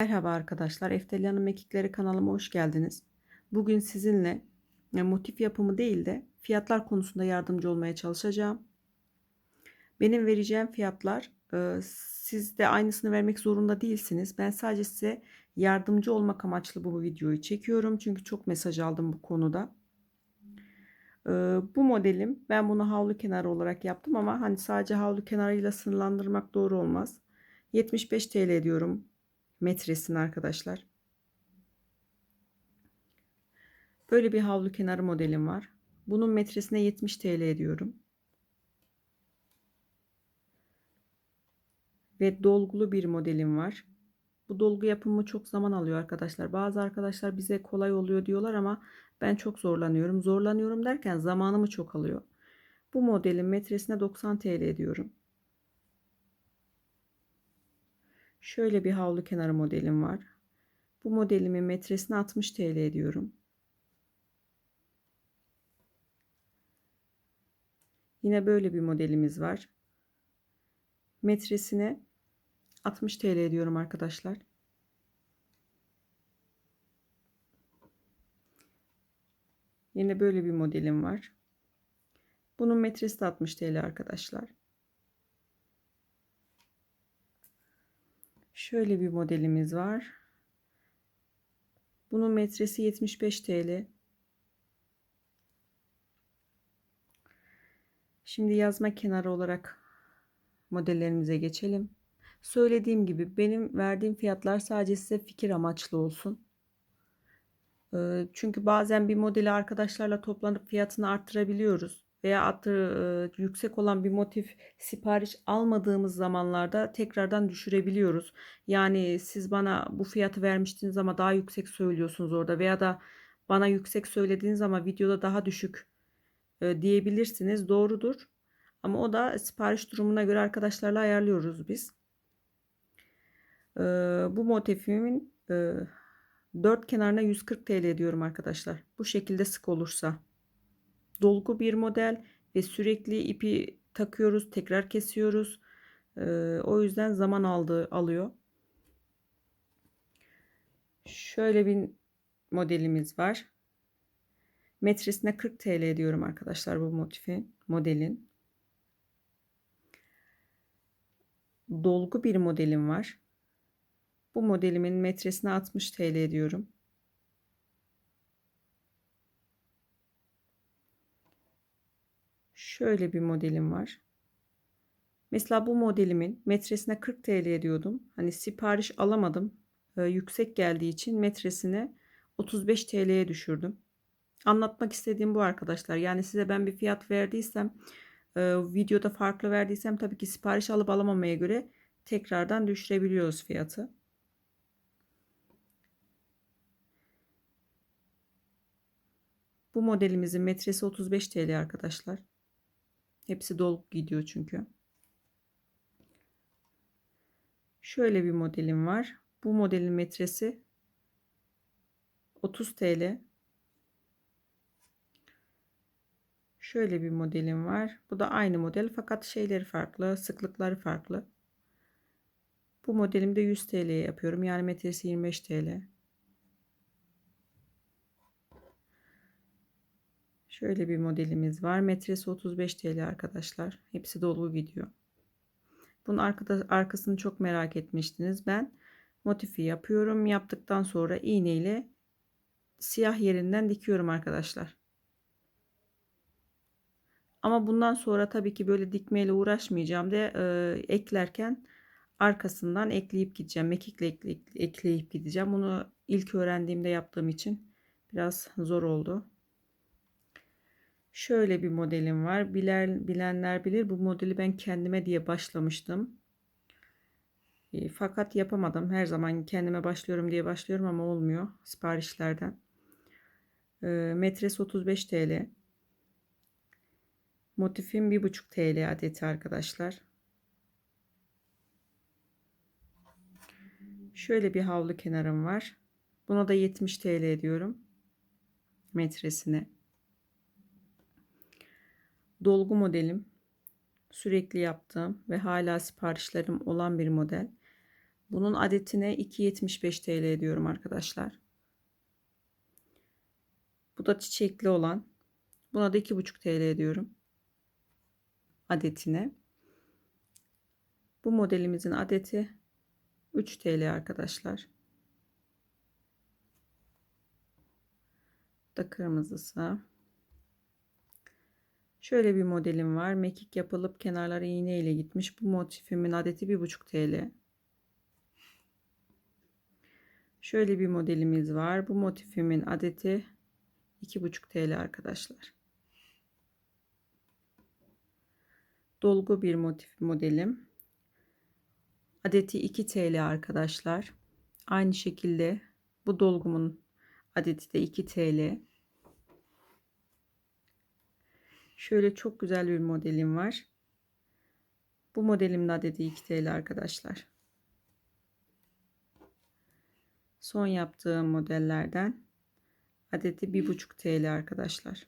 Merhaba arkadaşlar, Eftelya'nın Mekikleri kanalıma hoş geldiniz. Bugün sizinle e, motif yapımı değil de fiyatlar konusunda yardımcı olmaya çalışacağım. Benim vereceğim fiyatlar e, siz de aynısını vermek zorunda değilsiniz. Ben sadece size yardımcı olmak amaçlı bu videoyu çekiyorum. Çünkü çok mesaj aldım bu konuda. E, bu modelim ben bunu havlu kenarı olarak yaptım ama hani sadece havlu kenarıyla sınırlandırmak doğru olmaz. 75 TL diyorum metresini arkadaşlar. Böyle bir havlu kenarı modelim var. Bunun metresine 70 TL ediyorum. Ve dolgulu bir modelim var. Bu dolgu yapımı çok zaman alıyor arkadaşlar. Bazı arkadaşlar bize kolay oluyor diyorlar ama ben çok zorlanıyorum. Zorlanıyorum derken zamanımı çok alıyor. Bu modelin metresine 90 TL ediyorum. Şöyle bir havlu kenarı modelim var. Bu modelimin metresine 60 TL ediyorum. Yine böyle bir modelimiz var. Metresine 60 TL ediyorum arkadaşlar. Yine böyle bir modelim var. Bunun metresi de 60 TL arkadaşlar. Şöyle bir modelimiz var. Bunun metresi 75 TL. Şimdi yazma kenarı olarak modellerimize geçelim. Söylediğim gibi benim verdiğim fiyatlar sadece size fikir amaçlı olsun. Çünkü bazen bir modeli arkadaşlarla toplanıp fiyatını arttırabiliyoruz veya attır, e, yüksek olan bir motif sipariş almadığımız zamanlarda tekrardan düşürebiliyoruz. Yani siz bana bu fiyatı vermiştiniz ama daha yüksek söylüyorsunuz orada veya da bana yüksek söylediğiniz ama videoda daha düşük e, diyebilirsiniz. Doğrudur. Ama o da sipariş durumuna göre arkadaşlarla ayarlıyoruz biz. E, bu motifimin e, 4 kenarına 140 TL ediyorum arkadaşlar. Bu şekilde sık olursa dolgu bir model ve sürekli ipi takıyoruz, tekrar kesiyoruz. Ee, o yüzden zaman aldı alıyor. Şöyle bir modelimiz var. Metresine 40 TL ediyorum arkadaşlar bu motifin, modelin. Dolgu bir modelim var. Bu modelimin metresine 60 TL ediyorum. Şöyle bir modelim var. Mesela bu modelimin metresine 40 TL ediyordum. Hani sipariş alamadım. E, yüksek geldiği için metresine 35 TL'ye düşürdüm. Anlatmak istediğim bu arkadaşlar. Yani size ben bir fiyat verdiysem, e, videoda farklı verdiysem tabii ki sipariş alıp alamamaya göre tekrardan düşürebiliyoruz fiyatı. Bu modelimizin metresi 35 TL arkadaşlar. Hepsi dolgu gidiyor çünkü. Şöyle bir modelim var. Bu modelin metresi 30 TL. Şöyle bir modelim var. Bu da aynı model fakat şeyleri farklı, sıklıkları farklı. Bu modelimde 100 TL yapıyorum. Yani metresi 25 TL. Şöyle bir modelimiz var. Metresi 35 TL arkadaşlar. Hepsi dolu gidiyor. Bunun arkada, arkasını çok merak etmiştiniz. Ben motifi yapıyorum. Yaptıktan sonra iğne ile siyah yerinden dikiyorum arkadaşlar. Ama bundan sonra tabii ki böyle dikmeyle uğraşmayacağım de e, eklerken arkasından ekleyip gideceğim. Mekikle ekleyip, ekleyip gideceğim. Bunu ilk öğrendiğimde yaptığım için biraz zor oldu. Şöyle bir modelim var. Bilen, bilenler bilir bu modeli ben kendime diye başlamıştım. E, fakat yapamadım. Her zaman kendime başlıyorum diye başlıyorum ama olmuyor siparişlerden. E, metresi 35 TL. Motifim 1,5 TL adeti arkadaşlar. Şöyle bir havlu kenarım var. Buna da 70 TL ediyorum. Metresine dolgu modelim. Sürekli yaptığım ve hala siparişlerim olan bir model. Bunun adetine 2.75 TL ediyorum arkadaşlar. Bu da çiçekli olan. Buna da 2.5 TL ediyorum. Adetine. Bu modelimizin adeti 3 TL arkadaşlar. Da kırmızısı. Şöyle bir modelim var. Mekik yapılıp kenarları iğne ile gitmiş. Bu motifimin adeti 1.5 TL. Şöyle bir modelimiz var. Bu motifimin adeti 2,5 TL arkadaşlar. Dolgu bir motif modelim. Adeti 2 TL arkadaşlar. Aynı şekilde bu dolgumun adeti de 2 TL. Şöyle çok güzel bir modelim var. Bu modelimin adeti 2 TL arkadaşlar. Son yaptığım modellerden adeti 1,5 TL arkadaşlar.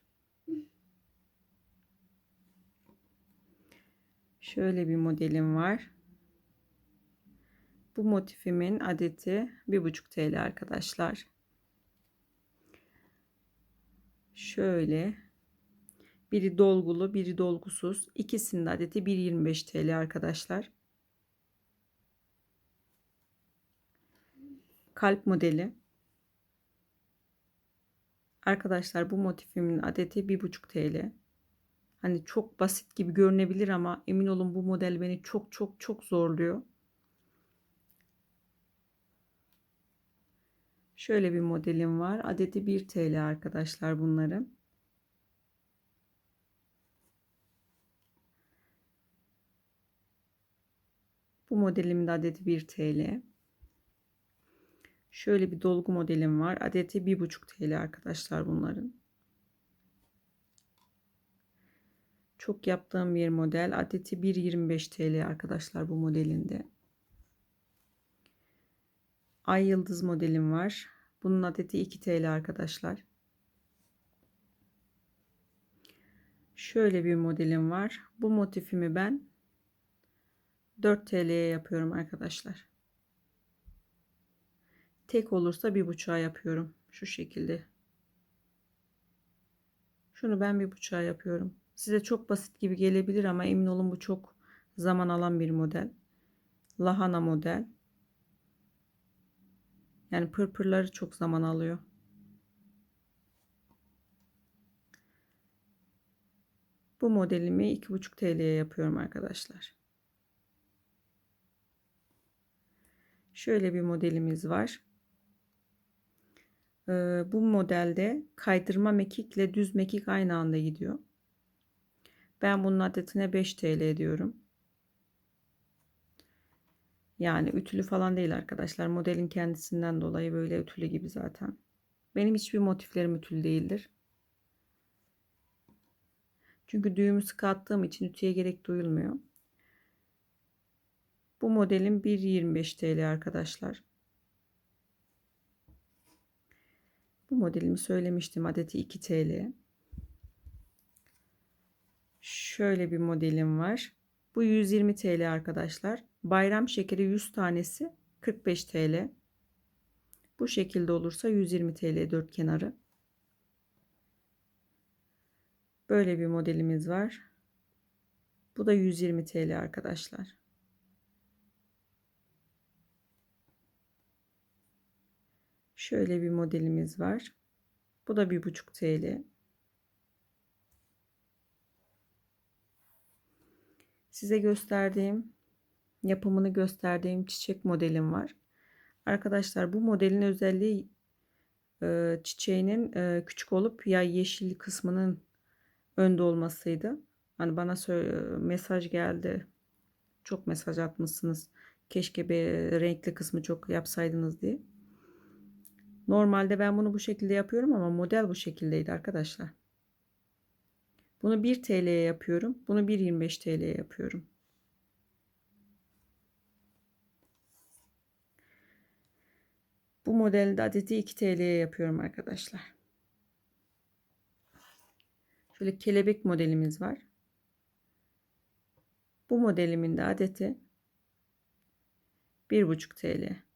Şöyle bir modelim var. Bu motifimin adeti 1,5 TL arkadaşlar. Şöyle biri dolgulu, biri dolgusuz. İkisinin adeti 1.25 TL arkadaşlar. Kalp modeli. Arkadaşlar bu motifimin adeti 1.5 TL. Hani çok basit gibi görünebilir ama emin olun bu model beni çok çok çok zorluyor. Şöyle bir modelim var. Adeti 1 TL arkadaşlar bunların. Bu modelimin de adeti 1 TL. Şöyle bir dolgu modelim var. Adeti 1,5 TL arkadaşlar bunların. Çok yaptığım bir model. Adeti 1.25 TL arkadaşlar bu modelinde. Ay yıldız modelim var. Bunun adeti 2 TL arkadaşlar. Şöyle bir modelim var. Bu motifimi ben 4 TL'ye yapıyorum arkadaşlar. Tek olursa bir buçuğa yapıyorum. Şu şekilde. Şunu ben bir buçuğa yapıyorum. Size çok basit gibi gelebilir ama emin olun bu çok zaman alan bir model. Lahana model. Yani pırpırları çok zaman alıyor. Bu modelimi 2,5 TL'ye yapıyorum arkadaşlar. Şöyle bir modelimiz var. Ee, bu modelde kaydırma mekik ile düz mekik aynı anda gidiyor. Ben bunun adetine 5 TL ediyorum. Yani ütülü falan değil arkadaşlar. Modelin kendisinden dolayı böyle ütülü gibi zaten. Benim hiçbir motiflerim ütülü değildir. Çünkü düğümü sıkı attığım için ütüye gerek duyulmuyor. Bu modelin 1.25 TL arkadaşlar. Bu modelimi söylemiştim. Adeti 2 TL. Şöyle bir modelim var. Bu 120 TL arkadaşlar. Bayram şekeri 100 tanesi 45 TL. Bu şekilde olursa 120 TL dört kenarı. Böyle bir modelimiz var. Bu da 120 TL arkadaşlar. Şöyle bir modelimiz var. Bu da bir buçuk TL. Size gösterdiğim, yapımını gösterdiğim çiçek modelim var. Arkadaşlar bu modelin özelliği e, çiçeğinin e, küçük olup ya yeşil kısmının önde olmasıydı. Hani bana mesaj geldi. Çok mesaj atmışsınız. Keşke bir renkli kısmı çok yapsaydınız diye. Normalde ben bunu bu şekilde yapıyorum ama model bu şekildeydi arkadaşlar. Bunu 1 TL'ye yapıyorum. Bunu 1.25 TL'ye yapıyorum. Bu modelde adeti 2 TL'ye yapıyorum arkadaşlar. Şöyle kelebek modelimiz var. Bu modelimin de adeti 1,5 TL.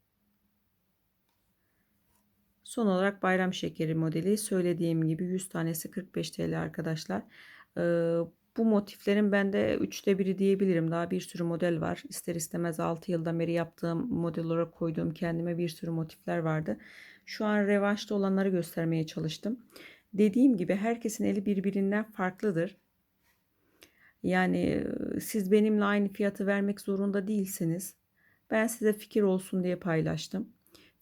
Son olarak bayram şekeri modeli söylediğim gibi 100 tanesi 45 TL arkadaşlar. Ee, bu motiflerin bende üçte biri diyebilirim. Daha bir sürü model var. İster istemez 6 yıldan beri yaptığım model olarak koyduğum kendime bir sürü motifler vardı. Şu an revaçta olanları göstermeye çalıştım. Dediğim gibi herkesin eli birbirinden farklıdır. Yani e, siz benimle aynı fiyatı vermek zorunda değilsiniz. Ben size fikir olsun diye paylaştım.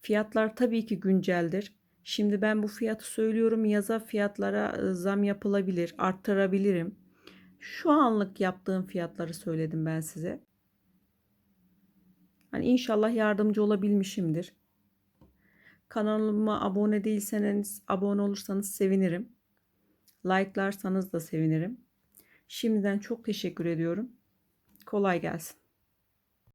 Fiyatlar tabii ki günceldir. Şimdi ben bu fiyatı söylüyorum. Yaza fiyatlara e, zam yapılabilir, arttırabilirim. Şu anlık yaptığım fiyatları söyledim ben size. Hani inşallah yardımcı olabilmişimdir. Kanalıma abone değilseniz abone olursanız sevinirim. Like'larsanız da sevinirim. Şimdiden çok teşekkür ediyorum. Kolay gelsin.